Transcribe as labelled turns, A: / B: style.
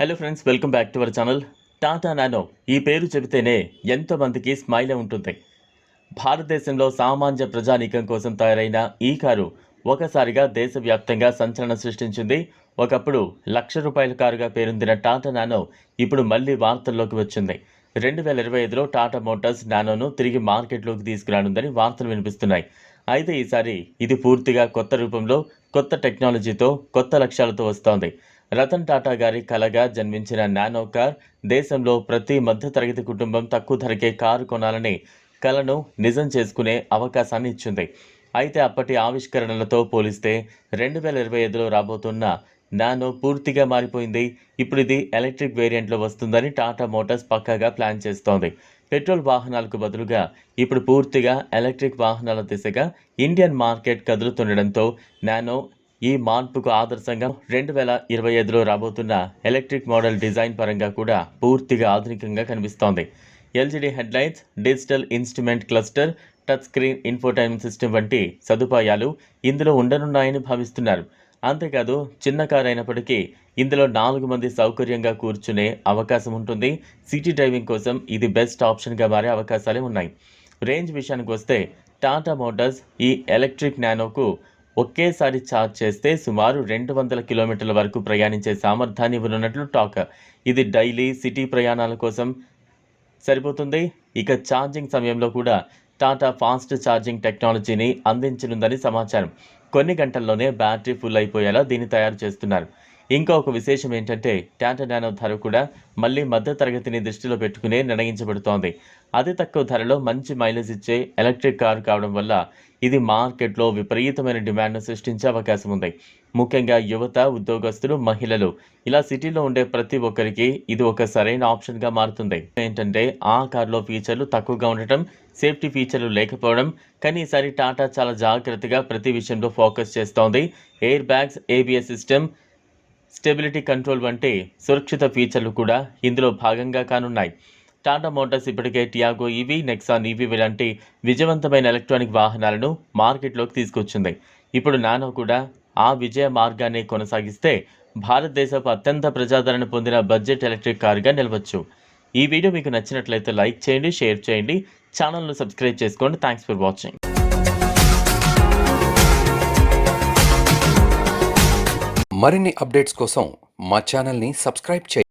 A: Hello friends welcome back to our channel Tata Nano ఈ పేరు చెబితేనే ఎంతోమందికి స్మైలే స్మైల్ ఉంటుంది. భారతదేశంలో సామాన్య ప్రజానీకం కోసం తయారైన ఈ కారు ఒకసారిగా దేశవ్యాప్తంగా సంచలనం సృష్టించింది. ఒకప్పుడు లక్ష రూపాయల కారుగా పేరొందిన టాటా నానో ఇప్పుడు మళ్ళీ వార్తల్లోకి వచ్చింది. రెండు వేల ఇరవై ఐదులో టాటా మోటార్స్ నానోను తిరిగి మార్కెట్లోకి తీసుకురానుందని వార్తలు వినిపిస్తున్నాయి. అయితే ఈసారి ఇది పూర్తిగా కొత్త రూపంలో కొత్త టెక్నాలజీతో కొత్త లక్ష్యాలతో వస్తోంది. రతన్ టాటా గారి కలగా జన్మించిన నానో కార్ దేశంలో ప్రతి మధ్యతరగతి కుటుంబం తక్కువ ధరకే కారు కొనాలని కలను నిజం చేసుకునే అవకాశాన్ని ఇచ్చింది. అయితే అప్పటి ఆవిష్కరణలతో పోలిస్తే రెండు వేల ఇరవై ఐదులో రాబోతున్న నానో పూర్తిగా మారిపోయింది. ఇప్పుడు ఇది ఎలక్ట్రిక్ వేరియంట్లో వస్తుందని టాటా మోటార్స్ పక్కాగా ప్లాన్ చేస్తోంది. పెట్రోల్ వాహనాలకు బదులుగా ఇప్పుడు పూర్తిగా ఎలక్ట్రిక్ వాహనాల దిశగా ఇండియన్ మార్కెట్ కదులుతుండడంతో నానో ఈ మార్పుకు ఆదర్శంగా రెండు వేల ఇరవై ఐదులో రాబోతున్న ఎలక్ట్రిక్ మోడల్ డిజైన్ పరంగా కూడా పూర్తిగా ఆధునికంగా కనిపిస్తోంది. LED headlines digital instrument cluster touch screen infotainment system వంటి సదుపాయాలు ఇందులో ఉండనున్నాయని భావిస్తున్నారు. అంతేకాదు చిన్న కార్ అయినప్పటికీ ఇందులో నాలుగు మంది సౌకర్యంగా కూర్చునే అవకాశం ఉంటుంది. సిటీ డ్రైవింగ్ కోసం ఇది బెస్ట్ ఆప్షన్గా మారే అవకాశాలే ఉన్నాయి. రేంజ్ విషయానికి వస్తే టాటా మోటార్స్ ఈ ఎలక్ట్రిక్ నానోకు ఒకేసారి ఛార్జ్ చేస్తే సుమారు రెండు వందల కిలోమీటర్ల వరకు ప్రయాణించే సామర్థ్యాన్ని ఉన్నట్లు టాక్. ఇది డైలీ సిటీ ప్రయాణాల కోసం సరిపోతుంది. ఇక ఛార్జింగ్ సమయంలో కూడా టాటా ఫాస్ట్ ఛార్జింగ్ టెక్నాలజీని అందించనుందని సమాచారం. కొన్ని గంటల్లోనే బ్యాటరీ ఫుల్ అయిపోయేలా దీన్ని తయారు చేస్తున్నారు. ఇంకా ఒక విశేషం ఏంటంటే టాటా నానో ధర కూడా మళ్ళీ మధ్య తరగతిని దృష్టిలో పెట్టుకునే నిర్ణయించబడుతోంది. అతి తక్కువ ధరలో మంచి మైలేజ్ ఇచ్చే ఎలక్ట్రిక్ కారు కావడం వల్ల ఇది మార్కెట్లో విపరీతమైన డిమాండ్ను సృష్టించే అవకాశం ఉంది. ముఖ్యంగా యువత ఉద్యోగస్తులు మహిళలు. ఇలా సిటీలో ఉండే ప్రతి ఒక్కరికి ఇది ఒక సరైన ఆప్షన్గా మారుతుంది. ఏంటంటే ఆ కారులో ఫీచర్లు తక్కువగా ఉండటం సేఫ్టీ ఫీచర్లు లేకపోవడం కానీ ఈసారి టాటా చాలా జాగ్రత్తగా ప్రతి విషయంలో ఫోకస్ చేస్తోంది. Air bags ABS system stability control వంటి సురక్షిత ఫీచర్లు కూడా ఇందులో భాగంగా కానున్నాయి. టాటా మోటార్స్ ఇప్పటికే టియాగో ఈవీ నెక్సాన్ ఈవీ లాంటి విజయవంతమైన ఎలక్ట్రానిక్ వాహనాలను మార్కెట్లోకి తీసుకొచ్చింది. ఇప్పుడు నానో కూడా ఆ విజయ మార్గాన్ని కొనసాగిస్తే భారతదేశపు అత్యంత ప్రజాదరణ పొందిన బడ్జెట్ ఎలక్ట్రిక్ కారుగా నిలవచ్చు. ఈ వీడియో మీకు నచ్చినట్లయితే లైక్ చేయండి షేర్ చేయండి. ఛానల్ను సబ్స్క్రైబ్ చేసుకోండి. Thanks for watching.
B: మరిన్ని అప్డేట్స్ కోసం మా ఛానల్ని సబ్స్క్రైబ్ చేయండి.